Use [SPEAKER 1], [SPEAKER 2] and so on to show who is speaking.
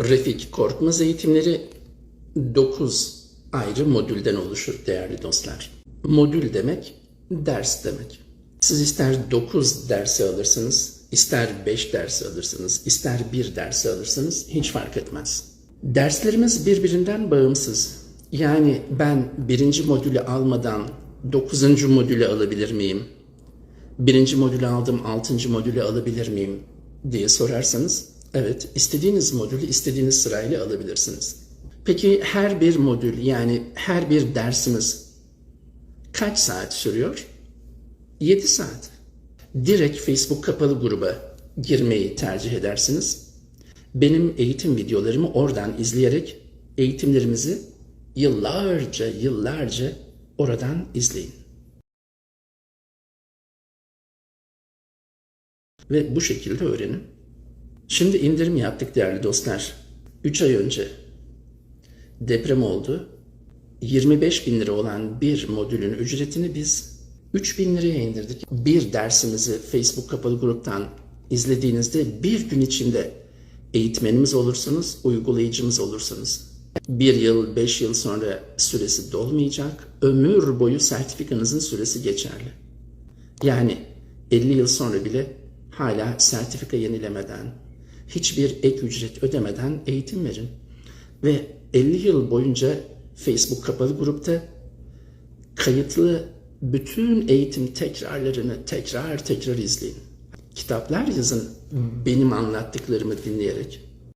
[SPEAKER 1] Refik Korkmaz eğitimleri 9 ayrı modülden oluşur değerli dostlar. Modül demek ders demek. Siz ister 9 dersi alırsınız, ister 5 dersi alırsınız, ister 1 dersi alırsınız hiç fark etmez. Derslerimiz birbirinden bağımsız. Yani ben birinci modülü almadan 9. modülü alabilir miyim? Birinci modülü aldım, altıncı modülü alabilir miyim diye sorarsanız, evet istediğiniz modülü istediğiniz sırayla alabilirsiniz. Peki her bir modül yani her bir dersimiz kaç saat sürüyor? 7 saat. Direkt Facebook kapalı gruba girmeyi tercih edersiniz. Benim eğitim videolarımı oradan izleyerek eğitimlerimizi yıllarca yıllarca oradan izleyin. Ve bu şekilde öğrenin. Şimdi indirim yaptık değerli dostlar. 3 ay önce deprem oldu. 25 bin lira olan bir modülün ücretini biz 3 bin liraya indirdik. Bir dersimizi Facebook kapalı gruptan izlediğinizde bir gün içinde eğitmenimiz olursanız, uygulayıcımız olursanız bir yıl, beş yıl sonra süresi dolmayacak. Ömür boyu sertifikanızın süresi geçerli. Yani 50 yıl sonra bile hala sertifika yenilemeden, hiçbir ek ücret ödemeden eğitim verin. Ve 50 yıl boyunca Facebook kapalı grupta kayıtlı bütün eğitim tekrarlarını tekrar tekrar izleyin. Kitaplar yazın benim anlattıklarımı dinleyerek.